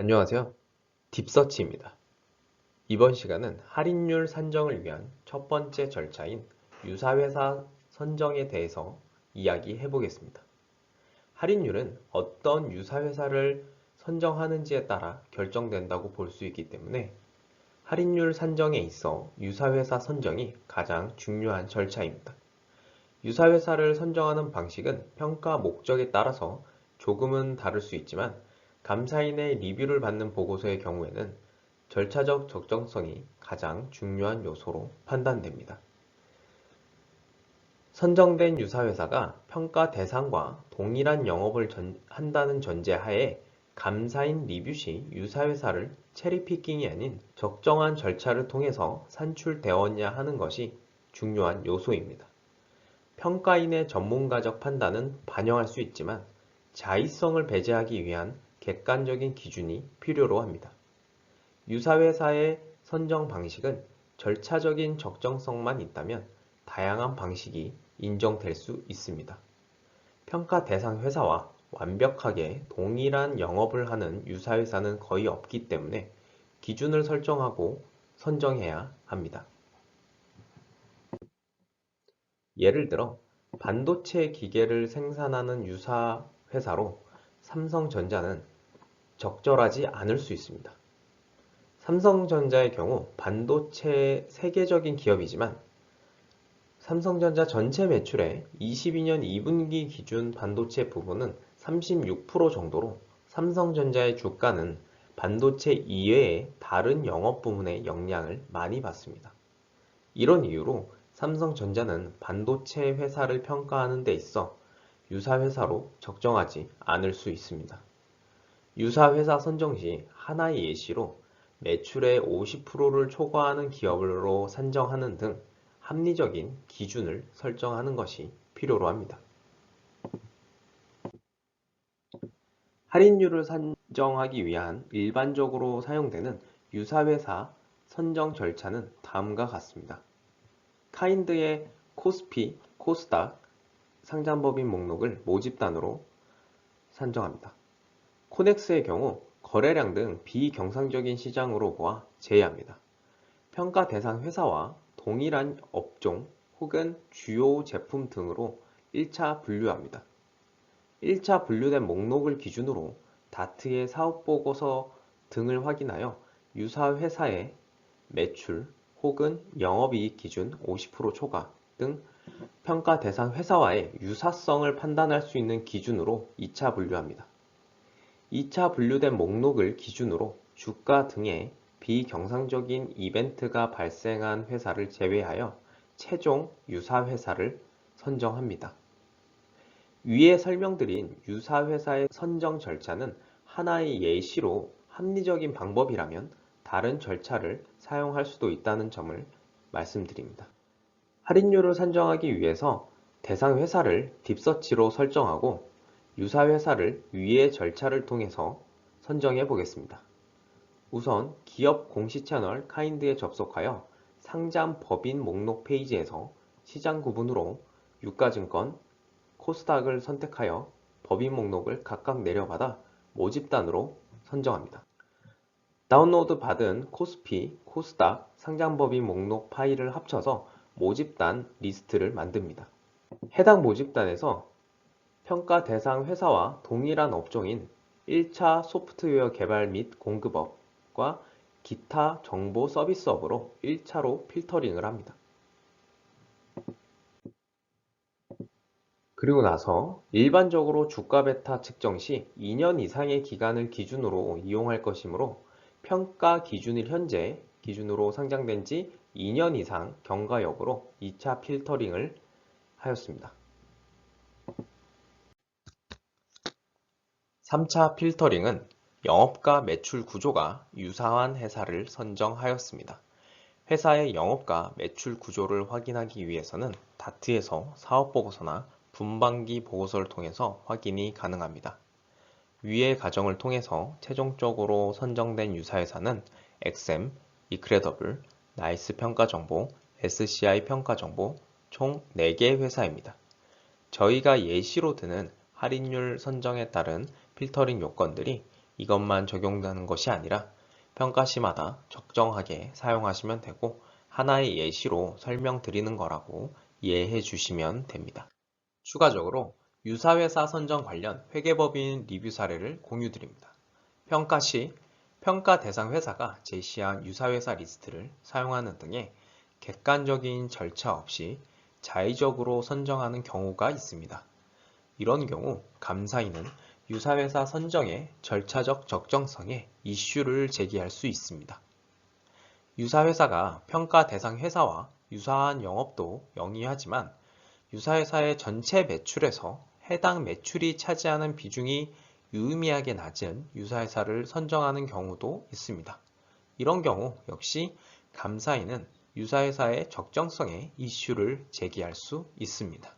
안녕하세요. 딥서치입니다. 이번 시간은 할인율 산정을 위한 첫 번째 절차인 유사회사 선정에 대해서 이야기해 보겠습니다. 할인율은 어떤 유사회사를 선정하는지에 따라 결정된다고 볼 수 있기 때문에 할인율 산정에 있어 유사회사 선정이 가장 중요한 절차입니다. 유사회사를 선정하는 방식은 평가 목적에 따라서 조금은 다를 수 있지만 감사인의 리뷰를 받는 보고서의 경우에는 절차적 적정성이 가장 중요한 요소로 판단됩니다. 선정된 유사회사가 평가 대상과 동일한 영업을 전- 한다는 전제하에 감사인 리뷰 시 유사회사를 체리피킹이 아닌 적정한 절차를 통해서 산출되었냐 하는 것이 중요한 요소입니다. 평가인의 전문가적 판단은 반영할 수 있지만 자의성을 배제하기 위한 객관적인 기준이 필요로 합니다. 유사회사의 선정 방식은 절차적인 적정성만 있다면 다양한 방식이 인정될 수 있습니다. 평가 대상 회사와 완벽하게 동일한 영업을 하는 유사회사는 거의 없기 때문에 기준을 설정하고 선정해야 합니다. 예를 들어 반도체 기계를 생산하는 유사 회사로 삼성전자는 적절하지 않을 수 있습니다. 삼성전자의 경우 반도체 세계적인 기업이지만 삼성전자 전체 매출의 22년 2분기 기준 반도체 부분은 36% 정도로 삼성전자의 주가는 반도체 이외의 다른 영업 부문의 영향을 많이 받습니다. 이런 이유로 삼성전자는 반도체 회사를 평가하는 데 있어 유사 회사로 적정하지 않을 수 있습니다. 유사 회사 선정 시 하나의 예시로 매출의 50%를 초과하는 기업으로 산정하는 등 합리적인 기준을 설정하는 것이 필요로 합니다. 할인율을 산정하기 위한 일반적으로 사용되는 유사회사 선정 절차는 다음과 같습니다. 카인드의 코스피, 코스닥, 상장법인 목록을 모집단으로 산정합니다. 코넥스의 경우 거래량 등 비경상적인 시장으로 보아 제외합니다. 평가 대상 회사와 동일한 업종 혹은 주요 제품 등으로 1차 분류합니다. 1차 분류된 목록을 기준으로 다트의 사업보고서 등을 확인하여 유사 회사의 매출 혹은 영업이익 기준 50% 초과 등 평가 대상 회사와의 유사성을 판단할 수 있는 기준으로 2차 분류합니다. 2차 분류된 목록을 기준으로 주가 등의 비경상적인 이벤트가 발생한 회사를 제외하여 최종 유사 회사를 선정합니다. 위에 설명드린 유사 회사의 선정 절차는 하나의 예시로 합리적인 방법이라면 다른 절차를 사용할 수도 있다는 점을 말씀드립니다. 할인율을 산정하기 위해서 대상 회사를 딥서치로 설정하고 유사 회사를 위의 절차를 통해서 선정해 보겠습니다. 우선 기업 공시 채널 카인드에 접속하여 상장 법인 목록 페이지에서 시장 구분으로 유가증권, 코스닥을 선택하여 법인 목록을 각각 내려받아 모집단으로 선정합니다. 다운로드 받은 코스피, 코스닥, 상장법인 목록 파일을 합쳐서 모집단 리스트를 만듭니다. 해당 모집단에서 평가 대상 회사와 동일한 업종인 1차 소프트웨어 개발 및 공급업과 기타 정보 서비스업으로 1차로 필터링을 합니다. 그리고 나서 일반적으로 주가 베타 측정 시 2년 이상의 기간을 기준으로 이용할 것이므로 평가 기준일 현재 기준으로 상장된 지 2년 이상 경과 여부로 2차 필터링을 하였습니다. 3차 필터링은 영업과 매출 구조가 유사한 회사를 선정하였습니다. 회사의 영업과 매출 구조를 확인하기 위해서는 다트에서 사업보고서나 분반기 보고서를 통해서 확인이 가능합니다. 위의 과정을 통해서 최종적으로 선정된 유사회사는 엑셈, 이크레더블, 나이스 평가정보, SCI 평가정보 총 4개의 회사입니다. 저희가 예시로 드는 할인율 선정에 따른 필터링 요건들이 이것만 적용되는 것이 아니라 평가 시마다 적정하게 사용하시면 되고 하나의 예시로 설명드리는 거라고 이해해 주시면 됩니다. 추가적으로 유사회사 선정 관련 회계법인 리뷰 사례를 공유드립니다. 평가 시 평가 대상 회사가 제시한 유사회사 리스트를 사용하는 등의 객관적인 절차 없이 자의적으로 선정하는 경우가 있습니다. 이런 경우 감사인은 유사회사 선정의 절차적 적정성에 이슈를 제기할 수 있습니다. 유사회사가 평가 대상 회사와 유사한 영업도 영위하지만 유사회사의 전체 매출에서 해당 매출이 차지하는 비중이 유의미하게 낮은 유사회사를 선정하는 경우도 있습니다. 이런 경우 역시 감사인은 유사회사의 적정성에 이슈를 제기할 수 있습니다.